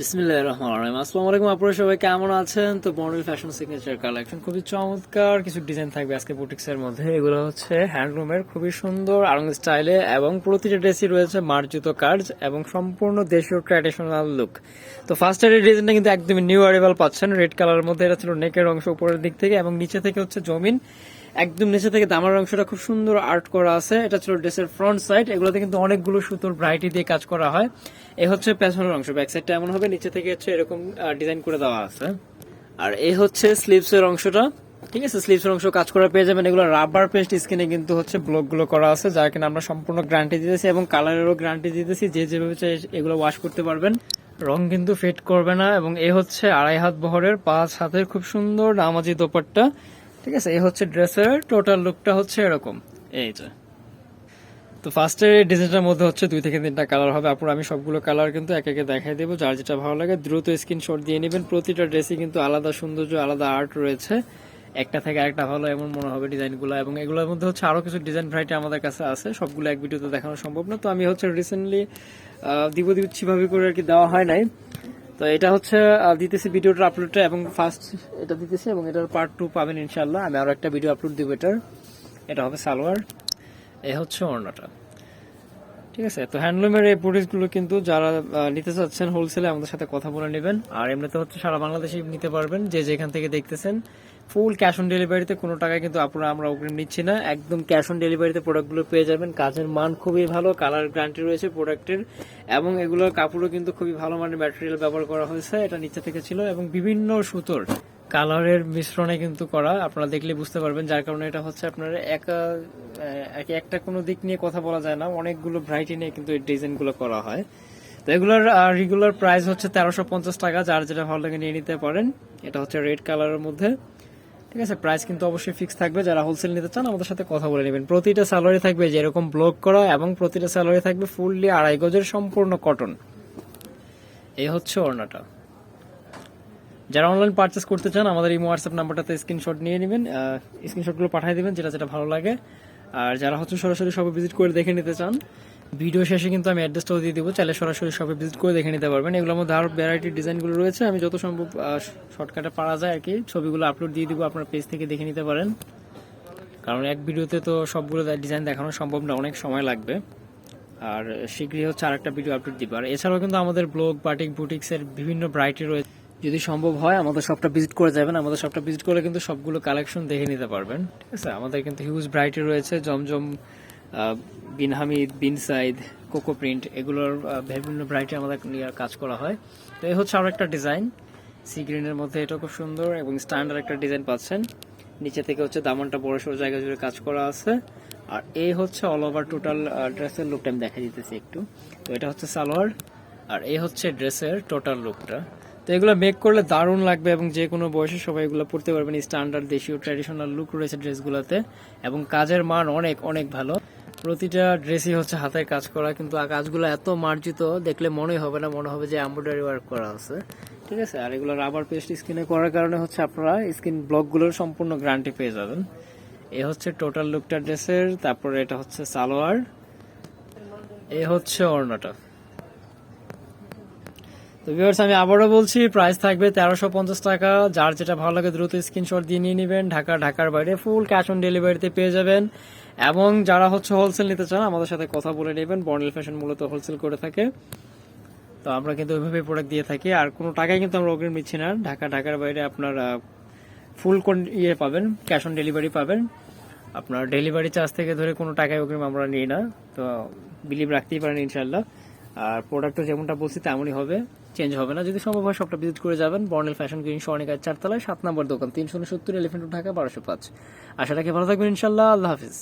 বিসমিল্লাহ রহমান রহিম। আসসালামু আলাইকুম আপনারা সবাই কেমন আছেন? তো বর্ণিল ফ্যাশন সিগনেচার কালেকশন খুবই চমৎকার। কিছু ডিজাইন থাকবে আজকে বুটিক্স এর মধ্যে। এগুলো হচ্ছে হ্যান্ডলুমের, খুবই সুন্দর, আরং স্টাইলে এবং প্রতিটা ড্রেসই রয়েছে মার্জিত কাজ এবং সম্পূর্ণ দেশীয় ট্র্যাডিশনাল লুক। তো ফার্স্ট এর ডিজাইনটা কিন্তু একদমই নিউ অ্যারাইভাল পাচ্ছেন। রেড কালারের মধ্যে। এটা ছিল নেকের অংশ উপরের দিক থেকে এবং নিচে থেকে হচ্ছে জমিন। একদম নিচে থেকে দামার অংশটা খুব সুন্দর আর্ট করা আছে। এটা ছিল ড্রেসের ফ্রন্ট সাইড এগুলোতে কিন্তু অনেকগুলো সুতোর ভ্রাইটি দিয়ে কাজ করা হয়। এ হচ্ছে পেছনের অংশ। ব্যাক সাইডটা এমন হবে, নিচে থেকে হচ্ছে এরকম ডিজাইন করে দেওয়া আছে। আর এই হচ্ছে স্লিভস এর অংশটা। ঠিক আছে? স্লিভস এর অংশ কাজ করা পেয়ে যাবেন। এগুলো রাবার পেস্ট স্কিনে কিন্তু হচ্ছে ব্লকগুলো করা আছে, যার কিনা আমরা সম্পূর্ণ গ্যারান্টি দিতেছি এবং কালারেরও গ্যারান্টি দিতেছি। যে যেভাবে চাই এগুলো ওয়াশ করতে পারবেন। রং কিন্তু ফেড করবে না এবং এ হচ্ছে আড়াই হাত বহরের, পাঁচ হাতের খুব সুন্দর নামাজি দোপাট্টা। ঠিক আছে এই হচ্ছে ড্রেসের টোটাল লুকটা হচ্ছে এরকম। এই যে। তো ফার্স্টে ডিজাইনটার মধ্যে হচ্ছে দুই থেকে তিনটা কালার হবে। আপনার আমি সবগুলো কালার কিন্তু এক একে দেখাই দেবো যার যেটা ভালো লাগে। দ্রুত স্ক্রিনশট দিয়ে নেবেন। প্রতিটা ড্রেসই কিন্তু আলাদা সৌন্দর্য আলাদা আর্ট রয়েছে। একটা থেকে একটা ভালো এমন মনে হবে ডিজাইনগুলো। এবং এগুলোর মধ্যে হচ্ছে আরও কিছু ডিজাইন ভ্যারাইটি আমাদের কাছে আছে। সবগুলো এক ভিডিওতে দেখানো সম্ভব না। তো আমি হচ্ছে রিসেন্টলি দিব দিচ্ছি ভাবে করে আর কি দেওয়া হয় নাই। তো এটা হচ্ছে দিতেছি ভিডিওটার আপলোডটা এবং ফার্স্ট এটা দিতেছি এবং এটার পার্ট টু পাবেন ইনশাল্লাহ আমি আরও একটা ভিডিও আপলোড দিব এটার। এটা হবে সালোয়ার। এ হচ্ছে ওড়নাটা। ঠিক আছে, তো হ্যান্ডলুমের এই প্রোডাক্টগুলো কিন্তু যারা নিতে চাচ্ছেন হোলসেলে আমাদের সাথে কথা বলে নেবেন। আর এমনিতে হচ্ছে সারা বাংলাদেশে নিতে পারবেন, যে যেখান থেকে দেখতেছেন। ফুল ক্যাশ অন ডেলিভারিতে কোনো টাকায় কিন্তু আপনারা, আমরা অগ্রিম নিচ্ছি না। একদম ক্যাশ অন ডেলিভারিতে প্রোডাক্টগুলো পেয়ে যাবেন। কাজের মান খুবই ভালো কালার গ্যারান্টি রয়েছে প্রোডাক্টের এবং এগুলোর কাপড়ও কিন্তু খুবই ভালো মানের ম্যাটেরিয়াল ব্যবহার করা হয়েছে, এটা নিচে থেকে ছিল। এবং বিভিন্ন সুতোর কালারের মিশ্রণে কিন্তু করা। আপনারা দেখলে বুঝতে পারবেন, যার কারণে এটা হচ্ছে আপনার একা একটা কোনো দিক নিয়ে কথা বলা যায় না, অনেকগুলো ভ্যারাইটি নিয়ে কিন্তু এই ডিজাইনগুলো করা হয়। তো এগুলোর রেগুলার প্রাইস হচ্ছে তেরোশো পঞ্চাশ টাকা, যার যেটা ভালো লাগে নিয়ে নিতে পারেন। এটা হচ্ছে রেড কালারের মধ্যে। ঠিক আছে প্রাইস কিন্তু অবশ্যই ফিক্স থাকবে। যারা হোলসেল নিতে চান, আমাদের সাথে কথা বলে নেবেন। প্রতিটা স্যালারি থাকবে যেরকম ব্লক করা এবং প্রতিটা স্যালারি থাকবে ফুললি আড়াই গজের সম্পূর্ণ কটন এই হচ্ছে ওড়নাটা। যারা অনলাইন পারচেস করতে চান, আমাদের এই হোয়াটসঅ্যাপ নাম্বারটাতে স্ক্রিনশট নিয়ে নেবেন স্ক্রিনশটগুলো পাঠিয়ে দেবেন যেটা যেটা ভালো লাগে। আর যারা হচ্ছে সরাসরি শপে ভিজিট করে দেখে নিতে চান ভিডিও শেষে কিন্তু আমি অ্যাড্রেসটাও দিয়ে দিব। চাইলে সরাসরি শপে ভিজিট করে দেখে নিতে পারবেন। এগুলোর মধ্যে আরও ভ্যারাইটি ডিজাইনগুলো রয়েছে। আমি যত সম্ভব শর্টকাটে পারা যায় আর কি, ছবিগুলো আপলোড দিয়ে দিব, আপনার পেজ থেকে দেখে নিতে পারেন। কারণ এক ভিডিওতে তো সবগুলো ডিজাইন দেখানো সম্ভব না, অনেক সময় লাগবে। আর শীঘ্রই হচ্ছে আরেকটা ভিডিও আপলোড দিব। আর এছাড়াও কিন্তু আমাদের ব্লগ বাটিক বুটিক্সের বিভিন্ন ভ্যারাইটি রয়েছে। যদি সম্ভব হয়, আমাদের শপটা ভিজিট করে যাবেন। আমাদের শপটা ভিজিট করে কিন্তু সবগুলো কালেকশন দেখে নিতে পারবেন। ঠিক আছে? আমাদের কিন্তু হিউজ ভ্যারাইটি রয়েছে। Zamzam bin Hamid, bin Said, coco print এগুলোর বিভিন্ন ভ্যারাইটি আমাদের নিয়ে কাজ করা হয়। তো এই হচ্ছে আরও একটা ডিজাইন সি গ্রিনের মধ্যে এটা খুব সুন্দর এবং স্ট্যান্ডার্ড একটা ডিজাইন পাচ্ছেন। নিচে থেকে হচ্ছে দামনটা বড় সড়ো জায়গা জুড়ে কাজ করা আছে। আর এই হচ্ছে অল ওভার টোটাল ড্রেসের লুকটা আমি দেখা দিতেছি একটু। তো এটা হচ্ছে সালোয়ার। আর এই হচ্ছে ড্রেসের টোটাল লুকটা তো এগুলো মেক করলে দারুণ লাগবে এবং যে কোনো বয়সে সবাই এগুলো পড়তে পারবেন স্ট্যান্ডার্ড দেশীয় ট্র্যাডিশনাল লুক রয়েছে ড্রেসগুলোতে এবং কাজের মান অনেক অনেক ভালো। প্রতিটা ড্রেসই হচ্ছে হাতের কাজ করা, কিন্তু কাজগুলো এত মার্জিত, দেখলে মনেই হবে না, মনে হবে যে এমব্রয়ডারি ওয়ার্ক করা আছে। ঠিক আছে? আর এগুলো রাবার পেস্ট স্কিনে করার কারণে হচ্ছে আপনারা স্কিন ব্লকগুলোর সম্পূর্ণ গ্যারান্টি পেয়ে যাবেন। এ হচ্ছে টোটাল লুকটা ড্রেসের তারপরে এটা হচ্ছে সালোয়ার। এ হচ্ছে ওড়নাটা। তো আমি আবারও বলছি প্রাইস থাকবে তেরোশো পঞ্চাশ টাকা। যার যেটা ভালো লাগে, দ্রুত স্ক্রিনশট দিয়ে নিয়ে নেবেন। ঢাকা, ঢাকার বাইরে ফুল ক্যাশ অন ডেলিভারিতে পেয়ে যাবেন। এবং যারা হচ্ছে হোলসেল নিতে চান, আমাদের সাথে কথা বলে নেবেন। বর্নেল ফ্যাশন মূলত হোলসেল করে থাকে। তো আমরা কিন্তু ওইভাবে প্রোডাক্ট দিয়ে থাকি। আর কোনো টাকায় কিন্তু আমরা অগ্রিম নিচ্ছি না। ঢাকা, ঢাকার বাইরে আপনার ফুল কোন ইয়ে পাবেন ক্যাশ অন ডেলিভারি পাবেন। আপনার ডেলিভারি চার্জ থেকে ধরে কোনো টাকায় অগ্রিম আমরা নিই না। তো বিলিভ রাখতেই পারেন ইনশাল্লাহ আর প্রোডাক্টটা যেমনটা বলছি, তেমনই হবে। চেঞ্জ হবে না। যদি সম্ভব হয় সবটা ভিজিট করে যাবেন। বর্নেল ফ্যাশন গ্রিন স্বর্ণিকার চারতলায়, সাত নম্বর দোকান, তিনশো উনসত্তর এলিফেন্ট ঢাকা, বারোশো পাঁচ। আশা রাখি ভালো থাকবেন, ইনশাল্লাহ। আল্লাহ হাফিজ।